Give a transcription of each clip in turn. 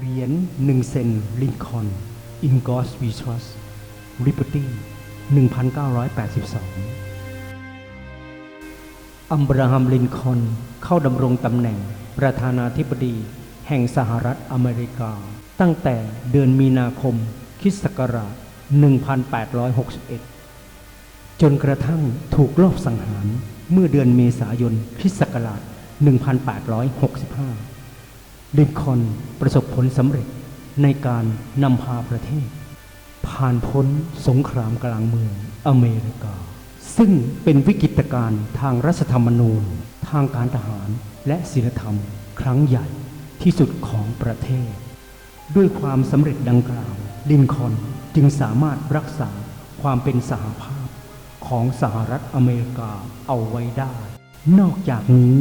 เหรียญ1เซนลินคอน In God's We Trust Liberty 1982 อัมบราฮัมลินคอนเข้าดำรงตำแหน่งประธานาธิบดีแห่งสหรัฐอเมริกา ตั้งแต่เดือนมีนาคมคริสต์ศักราช 1861 จนกระทั่งถูกลอบสังหารเมื่อเดือนเมษายนคริสต์ศักราช 1865 ลินคอนประสบผลสำเร็จในการนำพาประเทศ ผ่านพ้นสงครามกลางเมืองอเมริกา ซึ่งเป็นวิกฤตการณ์ทางรัฐธรรมนูญ ทางการทหารและศีลธรรม ครั้งใหญ่ที่สุดของประเทศ ด้วยความสำเร็จดังกล่าว ลินคอนจึงสามารถรักษาความเป็นสหภาพของสหรัฐอเมริกาเอาไว้ได้ นอกจากนี้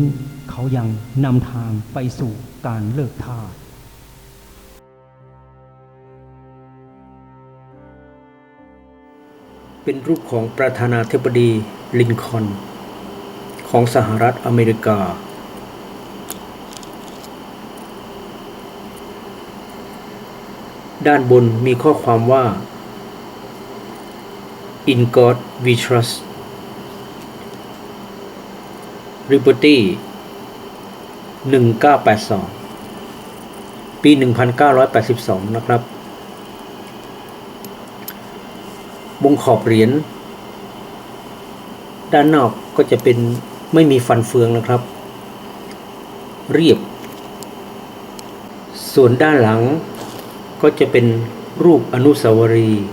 เขายังนำทางไปสู่การเลิกทาสเป็นรูปของประธานาธิบดีลินคอนของสหรัฐอเมริกา ด้านบนมีข้อความว่า In God we trust Liberty 1982 ปี 1982 นะครับวงขอบเหรียญด้านนอกก็จะเป็นไม่มีฟันเฟืองนะครับ เรียบ ส่วนด้านหลังก็จะเป็นรูปอนุสาวรีย์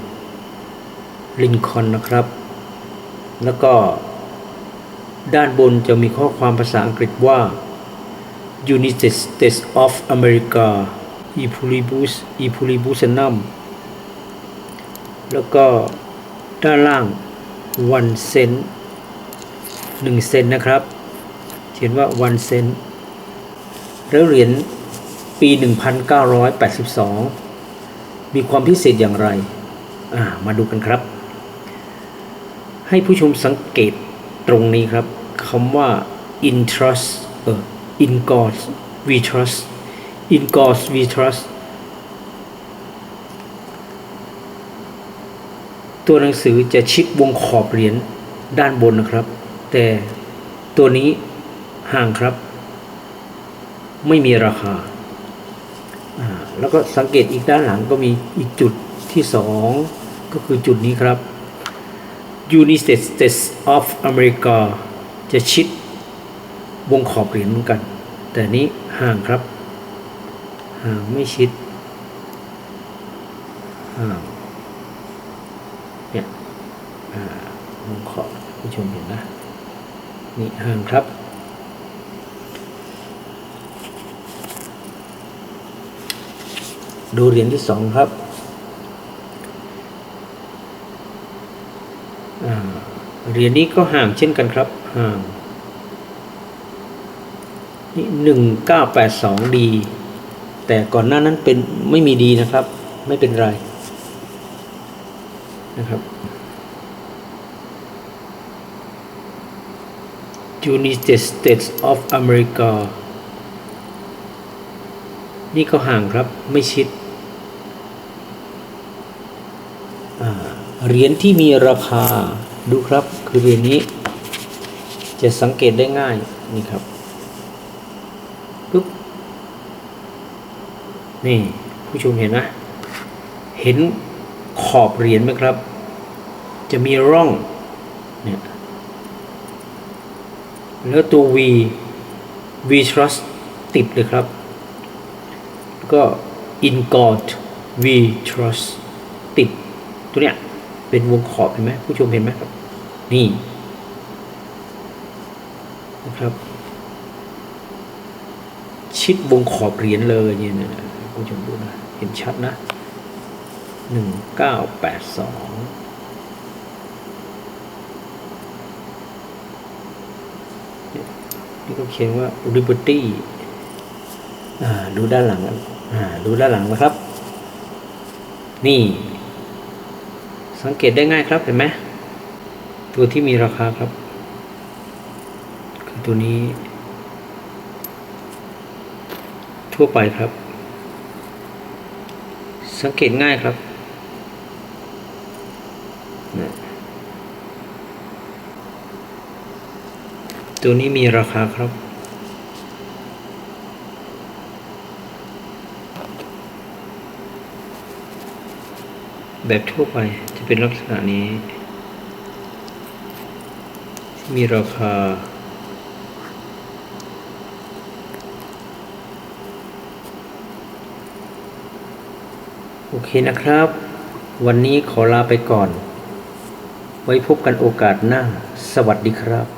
ลินคอนนะครับ แล้วก็ ด้านบนจะมีข้อความภาษาอังกฤษว่า United States of America e pluribus e pluribusnum แล้วก็ด้านล่าง1เซน1เซนนะครับ เขียนว่า1เซนแล้วเหรียญปี 1982 มีความพิเศษอย่างไร มาดูกันครับ ให้ผู้ชมสังเกตตรงนี้ครับ คำว่า in trust เออ in God we trust in God we trust ตัวหนังสือจะชิดวงขอบเหรียญด้านบนนะครับ แต่ตัวนี้ห่างครับ ไม่มีราคา แล้วก็สังเกตอีกด้านหลังก็มีอีกจุดที่สองก็คือจุดนี้ครับ United States of America จะชิดวงขอบเหรียญเหมือนกัน แต่นี้ห่างครับ ห่างไม่ชิดห่างเนี่ยวงขอบผู้ชมเห็นนะนี่ห่างครับ ดูเหรียญที่สองครับอ่า เหรียญนี้ก็ห่างเช่นกันครับห่างนี่หนึ่งเก้าแปดสองดีแต่ก่อนหน้านั้นเป็นไม่มีดีนะครับ ไม่เป็นไรนะครับ United States of America นี่ก็ห่างครับไม่ชิดเหรียญที่มีราคาดูครับ คือเหรียญนี้จะสังเกตได้ง่าย นี่ครับปุ๊บนี่ผู้ชมเห็นนะ เห็นขอบเหรียญไหมครับ จะมีร่องเนี่ยแล้วตัว V V trust ติดเลยครับ ก็ in God V trust ติดตัวเนี้ยเป็นวงขอบเห็นไหมผู้ชมเห็นไหมครับ นี่นะครับ ชิดวงขอบเหรียญเลยเนี่ยนะผู้ชมดูนะ เห็นชัดนะหนึ่งเก้าแปดสองนี่ก็เขียนว่า Liberty อ่าดูด้านหลังอ่าดูด้านหลังนะครับ นี่ สังเกตได้ง่ายครับเห็นไหม ตัวที่มีราคาครับ คือตัวนี้ ทั่วไปครับ สังเกตง่ายครับนะตัวนี้มีราคาครับ แบบทั่วไปจะเป็นลักษณะนี้ มีราคา โอเคนะครับ วันนี้ขอลาไปก่อน ไว้พบกันโอกาสหน้า สวัสดีครับ